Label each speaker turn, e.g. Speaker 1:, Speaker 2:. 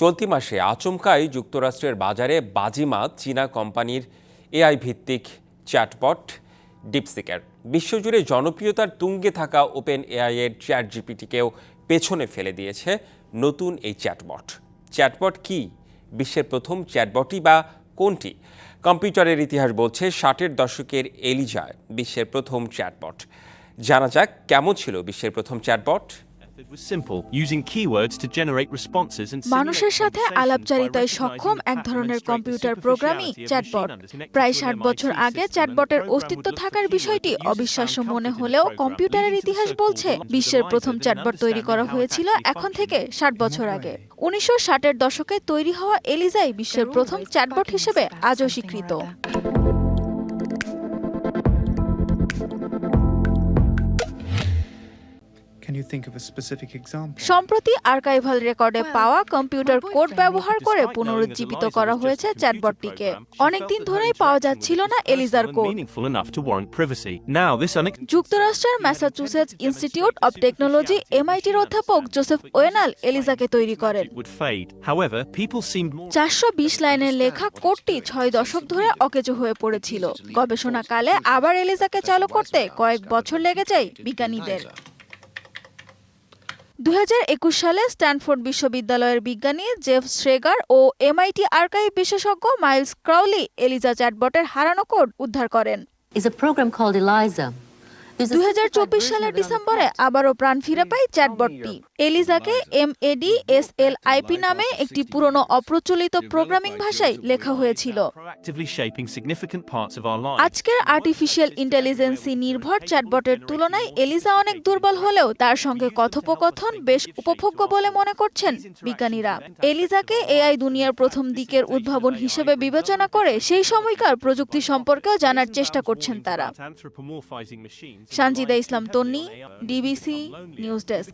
Speaker 1: চলতি মাসে আচমকাই যুক্তরাষ্ট্রের বাজারে বাজিমাত চীনা কোম্পানির এআই ভিত্তিক চ্যাটবট ডিপসিকের। বিশ্বজুড়ে জনপ্রিয়তার তুঙ্গে থাকা ওপেন এআই এর চ্যাট জিপিটিকেও পেছনে ফেলে দিয়েছে নতুন এই চ্যাটবট। চ্যাটবট কি? বিশ্বের প্রথম চ্যাটবটই বা কোনটি? কম্পিউটারের ইতিহাস বলছে ষাটের দশকের এলিজায় বিশ্বের প্রথম চ্যাটবট। জানা যাক, কেমন ছিল বিশ্বের প্রথম chatbot?
Speaker 2: It was simple, using keywords to generate responses and
Speaker 3: মানুষের সাথে আলাপচারিতায় সক্ষম এক ধরনের কম্পিউটার প্রোগ্রামই চ্যাটবট প্রায় ষাট বছর আগে চ্যাটবটের অস্তিত্ব থাকার বিষয়টি অবিশ্বাস্য মনে হলেও কম্পিউটারের ইতিহাস বলছে বিশ্বের প্রথম চ্যাটবট তৈরি করা হয়েছিল এখন থেকে ষাট বছর আগে। উনিশশো ষাটের দশকে তৈরি হওয়া এলিজাই বিশ্বের প্রথম চ্যাটবট হিসেবে আজও স্বীকৃত।
Speaker 4: You think of a specific example?
Speaker 3: সম্প্রতি আর্কাইভাল রেকর্ডে পাওয়া কম্পিউটার কোড ব্যবহার করে পুনরুজ্জীবিত করা হয়েছে চ্যাটবটটিকে অনেকদিন ধরেই পাওয়া যাচ্ছিল না এলিজার কোড যুক্তরাষ্ট্রের ম্যাসাচুসেটস ইনস্টিটিউট অব টেকনোলজি এমআইটির অধ্যাপক জোসেফ ওয়েনাল এলিজাকে তৈরি করেন। চারশো বিশ লাইনের লেখা কোডটি ছয় দশক ধরে অকেজো হয়ে পড়েছিল। গবেষণাকালে আবার এলিজাকে চালু করতে কয়েক বছর লেগে যায় বিজ্ঞানীদের। দু হাজার একুশ সালে স্ট্যানফোর্ড বিশ্ববিদ্যালয়ের বিজ্ঞানী জেফ শ্রেগার ও এমআইটি আর্কাইভ বিশেষজ্ঞ মাইলস ক্রাউলি এলিজা চ্যাটবটের হারানো কোড উদ্ধার করেন।
Speaker 5: Version
Speaker 3: সালের ডিসেম্বরে আবারও প্রাণ ফিরে পায় চ্যাটবটটি এলিজাকে M A D S L I P নামে একটি পুরনো অপ্রচলিত প্রোগ্রামিং ভাষায় লেখা হয়েছিল।
Speaker 2: Proactively shaping significant parts of our lives.
Speaker 3: আজকের আর্টিফিশিয়াল ইন্টেলিজেন্সি নির্ভর চ্যাটবটের তুলনায় এলিজা অনেক দুর্বল হলেও তার সঙ্গে কথোপকথন বেশ উপভোগ্য বলে মনে করছেন বিজ্ঞানীরা। এলিজাকে এআই দুনিয়ার প্রথম দিকের উদ্ভাবন হিসেবে বিবেচনা করে সেই সময়কার প্রযুক্তি সম্পর্কেও জানার চেষ্টা করছেন তারা। Sanjida Islam Tonni DBC news desk